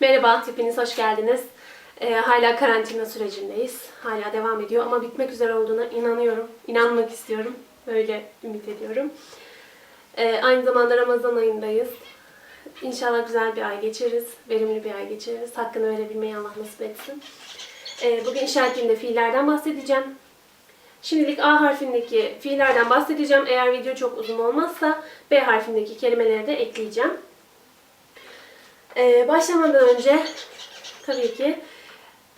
Merhaba, hepiniz hoş geldiniz. Ee, hala karantina sürecindeyiz. Hala devam ediyor ama bitmek üzere olduğuna inanıyorum. İnanmak istiyorum. Böyle ümit ediyorum. Ee, aynı zamanda Ramazan ayındayız. İnşallah güzel bir ay geçiririz. Verimli bir ay geçiririz. Hakkını verebilmeyi Allah nasip etsin. Ee, bugün işaretlediğimde fiillerden bahsedeceğim. Şimdilik A harfindeki fiillerden bahsedeceğim. Eğer video çok uzun olmazsa B harfindeki kelimeleri de ekleyeceğim. Ee, başlamadan önce tabii ki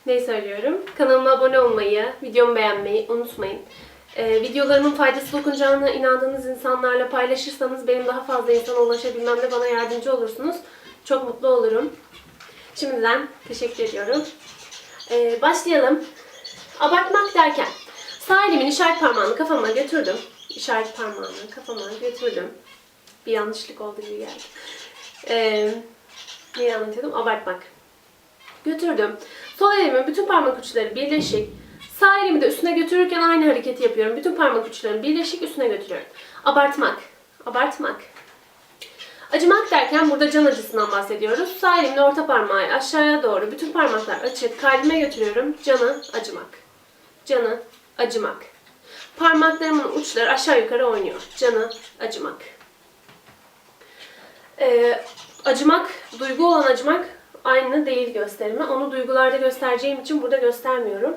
ne söylüyorum? Kanalıma abone olmayı, videomu beğenmeyi unutmayın. Ee, videolarımın faydası dokunacağına inandığınız insanlarla paylaşırsanız benim daha fazla insana ulaşabilmemde bana yardımcı olursunuz. Çok mutlu olurum. Şimdiden teşekkür ediyorum. Ee, başlayalım. Abartmak derken sağ elimin işaret parmağını kafama götürdüm. İşaret parmağını kafama götürdüm. Bir yanlışlık oldu gibi geldi. Ee, Neyi anlatıyordum? Abartmak. Götürdüm. Sol elimin bütün parmak uçları birleşik. Sağ elimi de üstüne götürürken aynı hareketi yapıyorum. Bütün parmak uçlarını birleşik üstüne götürüyorum. Abartmak. Abartmak. Acımak derken burada can acısından bahsediyoruz. Sağ elimle orta parmağı aşağıya doğru bütün parmaklar açık. Kalbime götürüyorum. Canı acımak. Canı acımak. Parmaklarımın uçları aşağı yukarı oynuyor. Canı acımak. Ee, acımak, duygu olan acımak aynı değil gösterimi. Onu duygularda göstereceğim için burada göstermiyorum.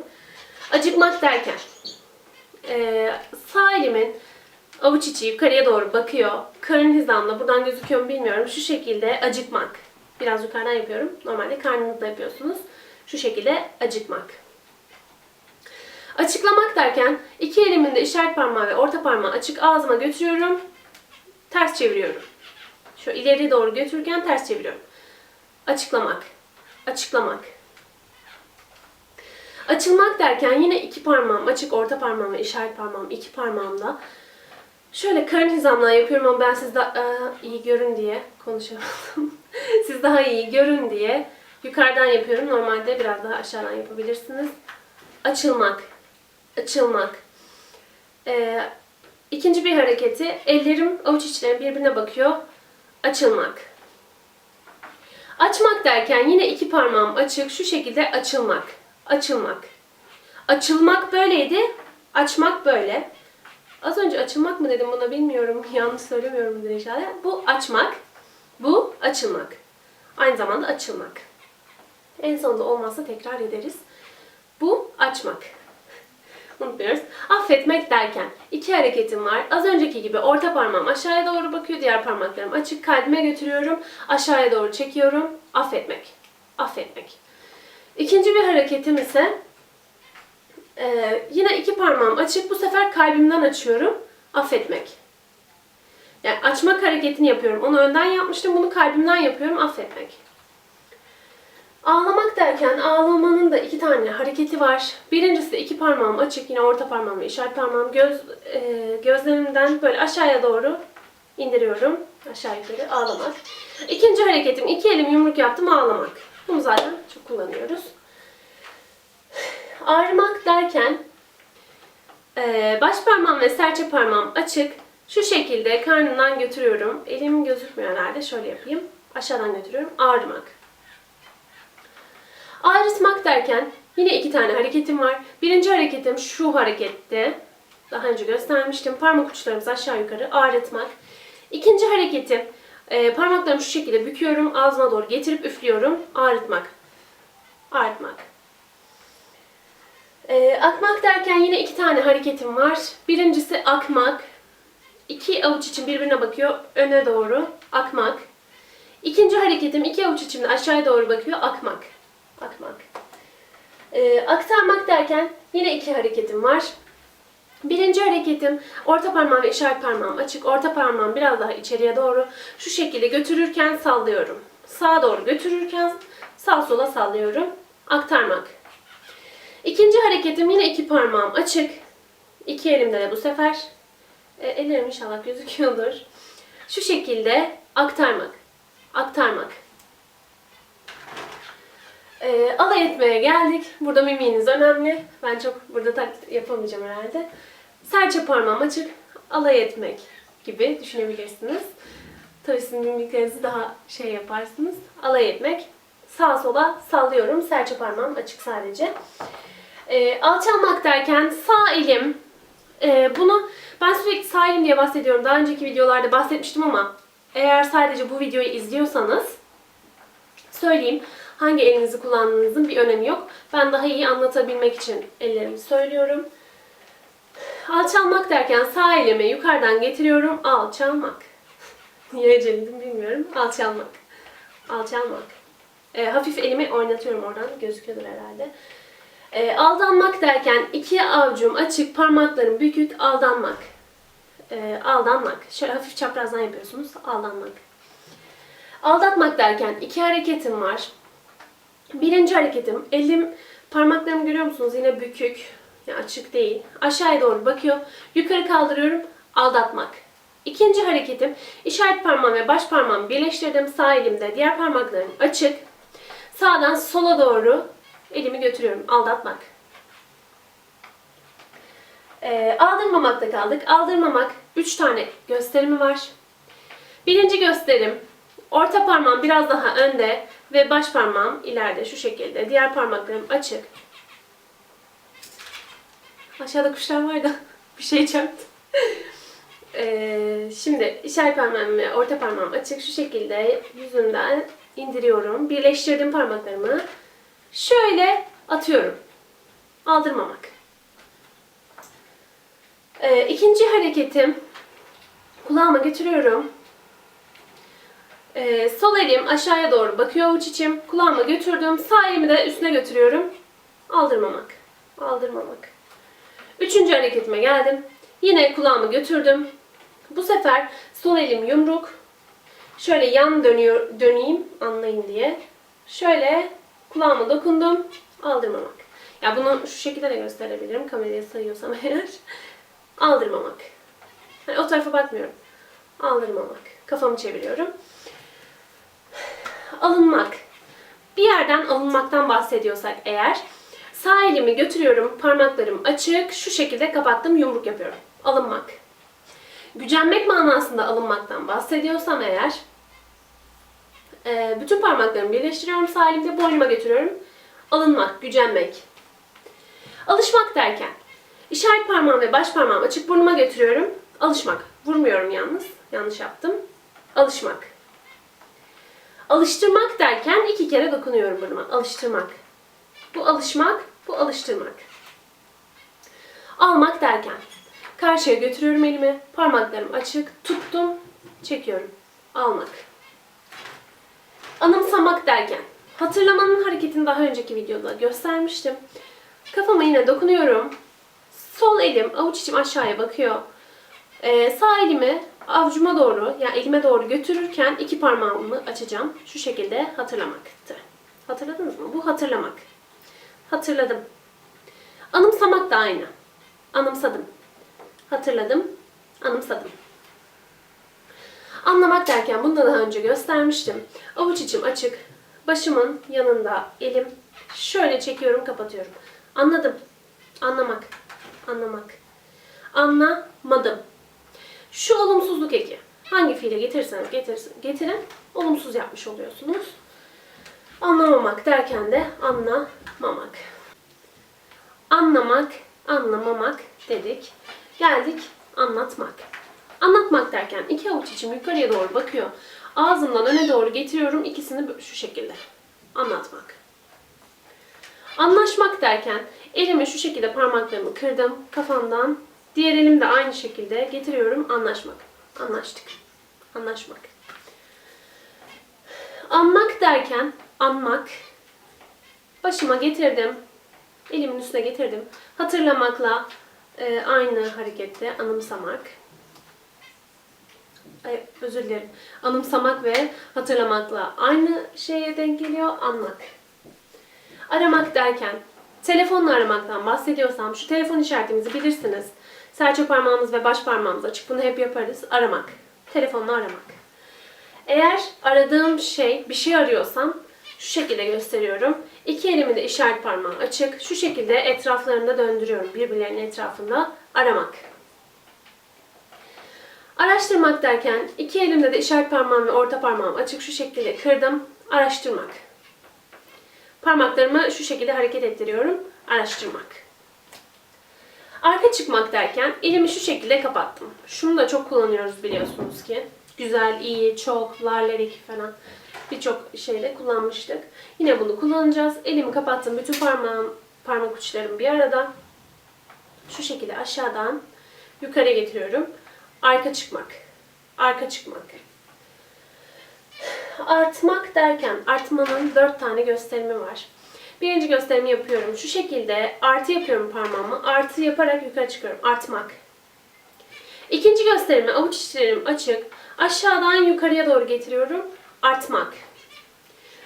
Acıkmak derken e, sağ elimin avuç içi yukarıya doğru bakıyor. Karın hizamda buradan gözüküyor mu bilmiyorum. Şu şekilde acıkmak. Biraz yukarıdan yapıyorum. Normalde karnınızda yapıyorsunuz. Şu şekilde acıkmak. Açıklamak derken iki elimin de işaret parmağı ve orta parmağı açık ağzıma götürüyorum. Ters çeviriyorum. Şu ileri doğru götürürken ters çeviriyorum. Açıklamak. Açıklamak. Açılmak derken yine iki parmağım açık, orta parmağım ve işaret parmağım iki parmağımla şöyle karın hizamla yapıyorum ama ben siz daha e, iyi görün diye konuşamadım. siz daha iyi görün diye yukarıdan yapıyorum. Normalde biraz daha aşağıdan yapabilirsiniz. Açılmak. Açılmak. Ee, ikinci bir hareketi ellerim avuç içlerim birbirine bakıyor açılmak. Açmak derken yine iki parmağım açık şu şekilde açılmak. Açılmak. Açılmak böyleydi. Açmak böyle. Az önce açılmak mı dedim buna bilmiyorum. Yanlış söylemiyorum inşallah. Bu açmak. Bu açılmak. Aynı zamanda açılmak. En sonunda olmazsa tekrar ederiz. Bu açmak. Unutmuyoruz. Affetmek derken iki hareketim var. Az önceki gibi orta parmağım aşağıya doğru bakıyor. Diğer parmaklarım açık. Kalbime götürüyorum. Aşağıya doğru çekiyorum. Affetmek. Affetmek. İkinci bir hareketim ise e, yine iki parmağım açık. Bu sefer kalbimden açıyorum. Affetmek. Yani açmak hareketini yapıyorum. Onu önden yapmıştım. Bunu kalbimden yapıyorum. Affetmek. Ağlamak derken ağlamanın da iki tane hareketi var. Birincisi de iki parmağım açık, yine orta parmağım ve işaret parmağım göz e, gözlerimden böyle aşağıya doğru indiriyorum. Aşağı yukarı ağlamak. İkinci hareketim iki elim yumruk yaptım ağlamak. Bunu zaten çok kullanıyoruz. Ağrımak derken e, baş parmağım ve serçe parmağım açık. Şu şekilde karnından götürüyorum. Elim gözükmüyor herhalde. Şöyle yapayım. Aşağıdan götürüyorum. Ağrımak. Ağrıtmak derken yine iki tane hareketim var. Birinci hareketim şu harekette. Daha önce göstermiştim. Parmak uçlarımızı aşağı yukarı ağrıtmak. İkinci hareketim e, parmaklarımı şu şekilde büküyorum. Ağzıma doğru getirip üflüyorum. Ağrıtmak. Ağrıtmak. E, akmak derken yine iki tane hareketim var. Birincisi akmak. İki avuç için birbirine bakıyor. Öne doğru. Akmak. İkinci hareketim iki avuç içimde aşağıya doğru bakıyor. Akmak akmak. Ee, aktarmak derken yine iki hareketim var. Birinci hareketim orta parmağım ve işaret parmağım açık. Orta parmağım biraz daha içeriye doğru. Şu şekilde götürürken sallıyorum. Sağa doğru götürürken sağ sola sallıyorum. Aktarmak. İkinci hareketim yine iki parmağım açık. İki elimde de bu sefer. E, ellerim inşallah gözüküyordur. Şu şekilde aktarmak. Aktarmak. E, alay etmeye geldik. Burada mimiğiniz önemli. Ben çok burada taklit yapamayacağım herhalde. Serçe parmağım açık. Alay etmek gibi düşünebilirsiniz. Tabii sizin mimiklerinizi daha şey yaparsınız. Alay etmek. sağa sola sallıyorum. Serçe parmağım açık sadece. Ee, alçalmak derken sağ elim ee, bunu ben sürekli sağ elim diye bahsediyorum. Daha önceki videolarda bahsetmiştim ama eğer sadece bu videoyu izliyorsanız söyleyeyim. Hangi elinizi kullandığınızın bir önemi yok. Ben daha iyi anlatabilmek için ellerimi söylüyorum. Alçalmak derken sağ elimi yukarıdan getiriyorum. Alçalmak. Niye eceledim bilmiyorum. Alçalmak. Alçalmak. Ee, hafif elimi oynatıyorum oradan. Gözüküyordur herhalde. Ee, aldanmak derken iki avucum açık, parmaklarım bükük, aldanmak. Ee, aldanmak. Şöyle hafif çaprazdan yapıyorsunuz. Aldanmak. Aldatmak derken iki hareketim var. Birinci hareketim, elim, parmaklarımı görüyor musunuz? Yine bükük, yani açık değil. Aşağıya doğru bakıyor. Yukarı kaldırıyorum, aldatmak. İkinci hareketim, işaret parmağım ve baş parmağımı birleştirdim. Sağ elimde, diğer parmaklarım açık. Sağdan sola doğru elimi götürüyorum, aldatmak. Ee, aldırmamakta kaldık. Aldırmamak, üç tane gösterimi var. Birinci gösterim, orta parmağım biraz daha önde ve baş parmağım ileride şu şekilde. Diğer parmaklarım açık. Aşağıda kuşlar var da bir şey çarptı. Ee, şimdi işaret parmağım ve orta parmağım açık. Şu şekilde yüzünden indiriyorum. Birleştirdim parmaklarımı. Şöyle atıyorum. Aldırmamak. Ee, ikinci hareketim kulağıma getiriyorum. Ee, sol elim aşağıya doğru bakıyor avuç içim. Kulağıma götürdüm. Sağ elimi de üstüne götürüyorum. Aldırmamak. Aldırmamak. Üçüncü hareketime geldim. Yine kulağımı götürdüm. Bu sefer sol elim yumruk. Şöyle yan dönüyor, döneyim anlayın diye. Şöyle kulağıma dokundum. Aldırmamak. Ya bunu şu şekilde de gösterebilirim. Kameraya sayıyorsam eğer. Aldırmamak. Yani o tarafa bakmıyorum. Aldırmamak. Kafamı çeviriyorum. Alınmak. Bir yerden alınmaktan bahsediyorsak eğer sağ elimi götürüyorum, parmaklarım açık, şu şekilde kapattım, yumruk yapıyorum. Alınmak. Gücenmek manasında alınmaktan bahsediyorsam eğer e, bütün parmaklarımı birleştiriyorum, sağ elimde boynuma götürüyorum. Alınmak, gücenmek. Alışmak derken işaret parmağım ve baş parmağımı açık burnuma götürüyorum. Alışmak. Vurmuyorum yalnız. Yanlış yaptım. Alışmak. Alıştırmak derken iki kere dokunuyorum burnuma. Alıştırmak. Bu alışmak, bu alıştırmak. Almak derken karşıya götürüyorum elimi, parmaklarım açık, tuttum, çekiyorum. Almak. Anımsamak derken hatırlamanın hareketini daha önceki videoda göstermiştim. Kafama yine dokunuyorum. Sol elim, avuç içim aşağıya bakıyor. Ee, sağ elimi avucuma doğru, yani elime doğru götürürken iki parmağımı açacağım. Şu şekilde hatırlamaktı. Hatırladınız mı? Bu hatırlamak. Hatırladım. Anımsamak da aynı. Anımsadım. Hatırladım. Anımsadım. Anlamak derken bunu da daha önce göstermiştim. Avuç içim açık. Başımın yanında elim. Şöyle çekiyorum, kapatıyorum. Anladım. Anlamak. Anlamak. Anlamadım. Şu olumsuzluk eki. Hangi fiile getirirseniz getirsin, getirin, olumsuz yapmış oluyorsunuz. Anlamamak derken de anlamamak. Anlamak, anlamamak dedik. Geldik anlatmak. Anlatmak derken iki avuç içim yukarıya doğru bakıyor. Ağzımdan öne doğru getiriyorum ikisini şu şekilde. Anlatmak. Anlaşmak derken elimi şu şekilde parmaklarımı kırdım kafamdan. Diğer elim de aynı şekilde getiriyorum anlaşmak. Anlaştık. Anlaşmak. Anmak derken anmak. Başıma getirdim. Elimin üstüne getirdim. Hatırlamakla e, aynı harekette anımsamak. Ay, özür dilerim. Anımsamak ve hatırlamakla aynı şeye denk geliyor. Anmak. Aramak derken telefonla aramaktan bahsediyorsam şu telefon işaretimizi bilirsiniz. Serçe parmağımız ve baş parmağımız açık. Bunu hep yaparız. Aramak. Telefonla aramak. Eğer aradığım şey, bir şey arıyorsam şu şekilde gösteriyorum. İki elimi de işaret parmağı açık. Şu şekilde etraflarında döndürüyorum. Birbirlerinin etrafında aramak. Araştırmak derken iki elimde de işaret parmağım ve orta parmağım açık şu şekilde kırdım. Araştırmak. Parmaklarımı şu şekilde hareket ettiriyorum. Araştırmak. Arka çıkmak derken elimi şu şekilde kapattım. Şunu da çok kullanıyoruz biliyorsunuz ki. Güzel, iyi, çok, larlerik falan birçok şeyde kullanmıştık. Yine bunu kullanacağız. Elimi kapattım. Bütün parmağım, parmak uçlarım bir arada. Şu şekilde aşağıdan yukarı getiriyorum. Arka çıkmak. Arka çıkmak. Artmak derken artmanın dört tane gösterimi var. Birinci gösterimi yapıyorum. Şu şekilde artı yapıyorum parmağımı. Artı yaparak yukarı çıkıyorum. Artmak. İkinci gösterimi avuç içlerim açık. Aşağıdan yukarıya doğru getiriyorum. Artmak.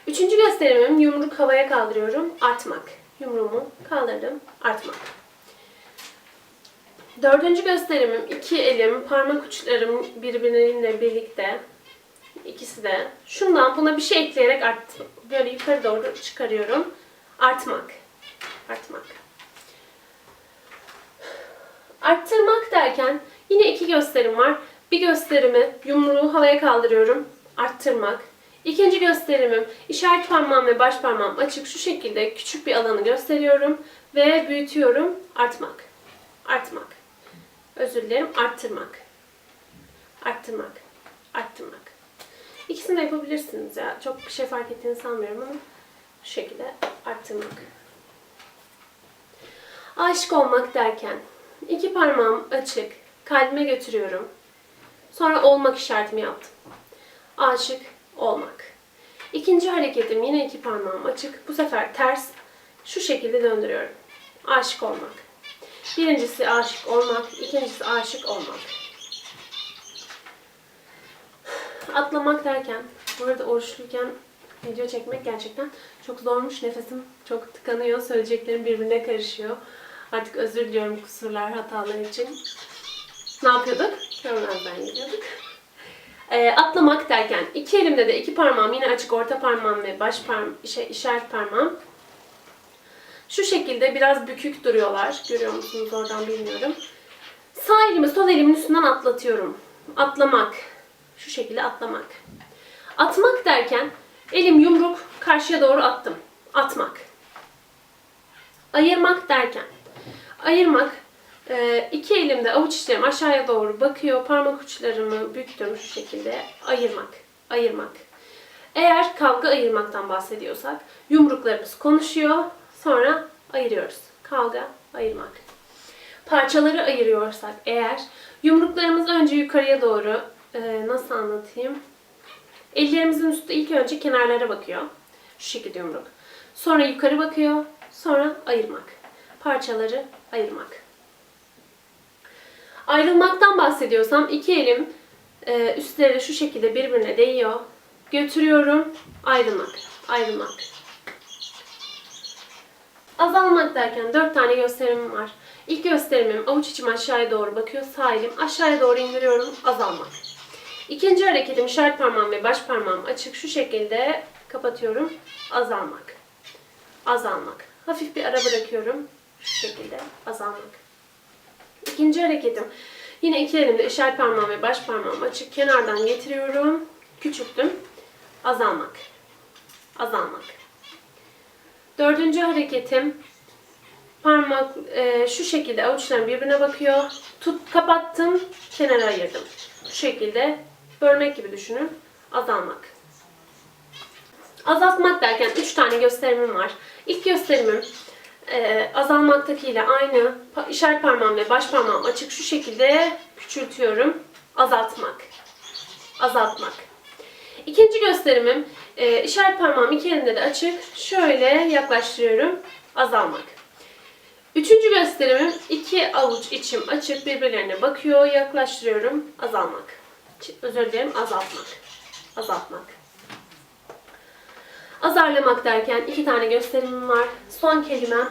Üçüncü gösterimim yumruk havaya kaldırıyorum. Artmak. Yumruğumu kaldırdım. Artmak. Dördüncü gösterimim iki elim, parmak uçlarım birbirleriyle birlikte. İkisi de. Şundan buna bir şey ekleyerek art, böyle yukarı doğru çıkarıyorum. Artmak. Artmak. Arttırmak derken yine iki gösterim var. Bir gösterimi yumruğu havaya kaldırıyorum. Arttırmak. İkinci gösterimim işaret parmağım ve baş parmağım açık şu şekilde küçük bir alanı gösteriyorum ve büyütüyorum. Artmak. Artmak. Özür dilerim. Arttırmak. Arttırmak. Arttırmak. İkisini de yapabilirsiniz ya. Çok bir şey fark ettiğini sanmıyorum ama şu şekilde arttırmak. Aşık olmak derken iki parmağım açık, kalbime götürüyorum. Sonra olmak işaretimi yaptım. Aşık olmak. İkinci hareketim yine iki parmağım açık. Bu sefer ters şu şekilde döndürüyorum. Aşık olmak. Birincisi aşık olmak, ikincisi aşık olmak. Atlamak derken, bu arada oruçluyken video çekmek gerçekten çok zormuş. Nefesim çok tıkanıyor, söyleyeceklerim birbirine karışıyor. Artık özür diliyorum kusurlar, hatalar için. Ne yapıyorduk? Görmezden geliyorduk. E, atlamak derken iki elimde de iki parmağım yine açık orta parmağım ve baş parmağım, şey, işaret parmağım. Şu şekilde biraz bükük duruyorlar. Görüyor musunuz oradan bilmiyorum. Sağ elimi sol elimin üstünden atlatıyorum. Atlamak. Şu şekilde atlamak. Atmak derken elim yumruk karşıya doğru attım. Atmak. Ayırmak derken ayırmak e, iki elimde avuç içlerim aşağıya doğru bakıyor. Parmak uçlarımı büktüm şu şekilde. Ayırmak. Ayırmak. Eğer kavga ayırmaktan bahsediyorsak yumruklarımız konuşuyor. Sonra ayırıyoruz. Kavga, ayırmak. Parçaları ayırıyorsak eğer yumruklarımız önce yukarıya doğru e, nasıl anlatayım? Ellerimizin üstü ilk önce kenarlara bakıyor. Şu şekilde yumruk. Sonra yukarı bakıyor. Sonra ayırmak. Parçaları ayırmak. Ayrılmaktan bahsediyorsam iki elim e, üstleri şu şekilde birbirine değiyor. Götürüyorum. Ayrılmak. Ayrılmak. Azalmak derken dört tane gösterimim var. İlk gösterimim avuç içim aşağıya doğru bakıyor. Sağ elim aşağıya doğru indiriyorum. Azalmak. İkinci hareketim işaret parmağım ve baş parmağım açık. Şu şekilde kapatıyorum. Azalmak. Azalmak. Hafif bir ara bırakıyorum. Şu şekilde azalmak. İkinci hareketim. Yine iki elimde işaret parmağım ve baş parmağım açık. Kenardan getiriyorum. Küçülttüm. Azalmak. Azalmak. Dördüncü hareketim. Parmak e, şu şekilde avuçlarım birbirine bakıyor. Tut, kapattım. Kenara ayırdım. Şu şekilde bölmek gibi düşünün. Azalmak. Azaltmak derken üç tane gösterimim var. İlk gösterimim e, azalmaktakiyle aynı. İşaret parmağım ve baş parmağım açık şu şekilde küçültüyorum. Azaltmak. Azaltmak. İkinci gösterimim e, işaret parmağım iki elimde de açık. Şöyle yaklaştırıyorum. Azalmak. Üçüncü gösterimim iki avuç içim açık birbirlerine bakıyor. Yaklaştırıyorum. Azalmak. Özür dilerim azaltmak. Azaltmak. Azarlamak derken iki tane gösterimim var. Son kelimem.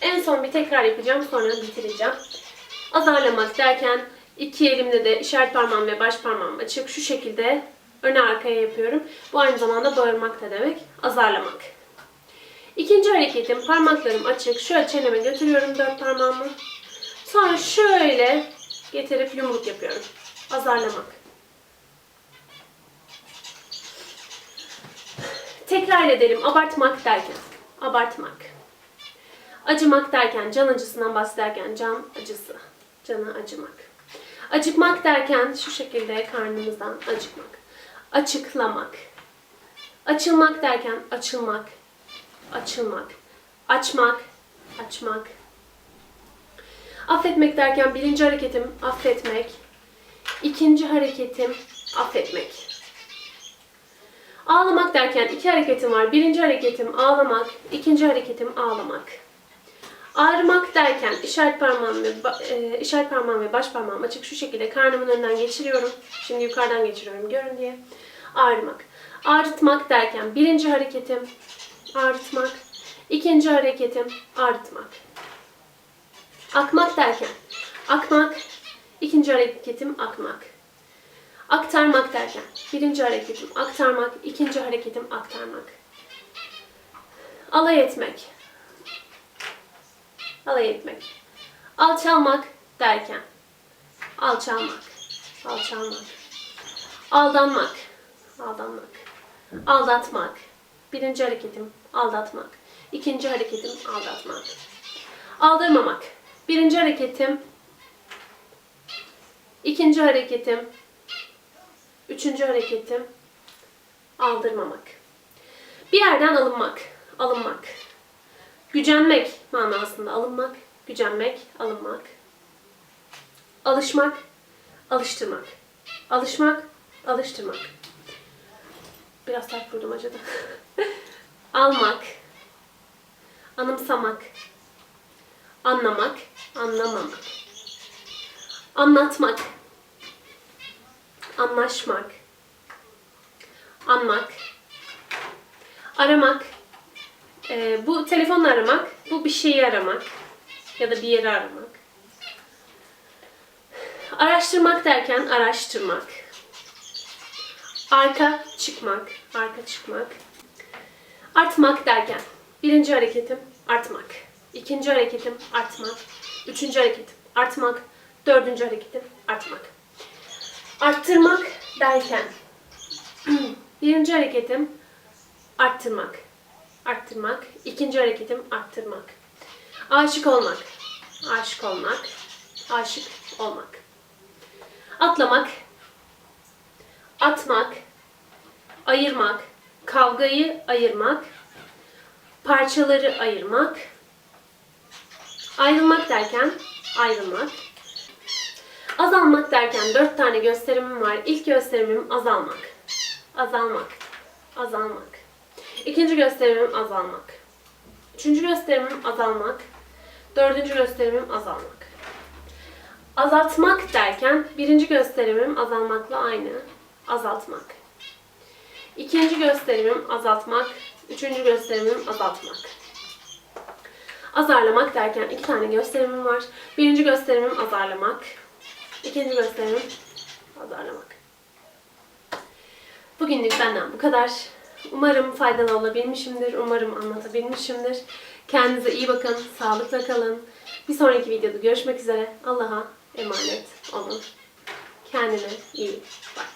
En son bir tekrar yapacağım sonra bitireceğim. Azarlamak derken iki elimde de işaret parmağım ve baş parmağım açık. Şu şekilde öne arkaya yapıyorum. Bu aynı zamanda bağırmak da demek. Azarlamak. İkinci hareketim parmaklarım açık. Şöyle çeneme götürüyorum dört parmağımı. Sonra şöyle getirip yumruk yapıyorum. Azarlamak. Tekrar edelim. Abartmak derken. abartmak. Acımak derken, can acısından bahsederken can acısı, cana acımak. Acıkmak derken şu şekilde karnımızdan acıkmak. Açıklamak. Açılmak derken açılmak, açılmak. Açmak, açmak. Affetmek derken birinci hareketim affetmek. ikinci hareketim affetmek. Ağlamak derken iki hareketim var. Birinci hareketim ağlamak, ikinci hareketim ağlamak. Ağrımak derken işaret parmağım ve e, işaret parmağım ve baş parmağım açık şu şekilde karnımın önünden geçiriyorum. Şimdi yukarıdan geçiriyorum görün diye. Ağrımak. Ağrıtmak derken birinci hareketim ağrıtmak, ikinci hareketim ağrıtmak. Akmak derken akmak, ikinci hareketim akmak. Aktarmak derken birinci hareketim aktarmak, ikinci hareketim aktarmak. Alay etmek. Alay etmek. Alçalmak derken alçalmak, alçalmak. Aldanmak, aldanmak. Aldatmak. Birinci hareketim aldatmak. İkinci hareketim aldatmak. Aldırmamak. Birinci hareketim ikinci hareketim Üçüncü hareketim aldırmamak. Bir yerden alınmak, alınmak. Gücenmek manasında alınmak, gücenmek, alınmak. Alışmak, alıştırmak. Alışmak, alıştırmak. Biraz sert vurdum acıdı. Almak, anımsamak, anlamak, anlamamak. Anlatmak, anlaşmak, anmak, aramak. Ee, bu telefonla aramak, bu bir şeyi aramak ya da bir yeri aramak. Araştırmak derken araştırmak. Arka çıkmak, arka çıkmak. Artmak derken birinci hareketim artmak. ikinci hareketim artmak. Üçüncü hareketim artmak. Dördüncü hareketim artmak. Arttırmak derken birinci hareketim arttırmak. Arttırmak. ikinci hareketim arttırmak. Aşık olmak. Aşık olmak. Aşık olmak. Atlamak. Atmak. Ayırmak. Kavgayı ayırmak. Parçaları ayırmak. Ayrılmak derken ayrılmak. Azalmak derken dört tane gösterimim var. İlk gösterimim azalmak. Azalmak. Azalmak. İkinci gösterimim azalmak. Üçüncü gösterimim azalmak. Dördüncü gösterimim azalmak. Azaltmak derken birinci gösterimim azalmakla aynı. Azaltmak. İkinci gösterimim azaltmak. Üçüncü gösterimim azaltmak. Azarlamak derken iki tane gösterimim var. Birinci gösterimim azarlamak. İkinci gösterimim azarlamak. Bugünlük benden bu kadar. Umarım faydalı olabilmişimdir. Umarım anlatabilmişimdir. Kendinize iyi bakın. Sağlıkla kalın. Bir sonraki videoda görüşmek üzere. Allah'a emanet olun. Kendine iyi bak.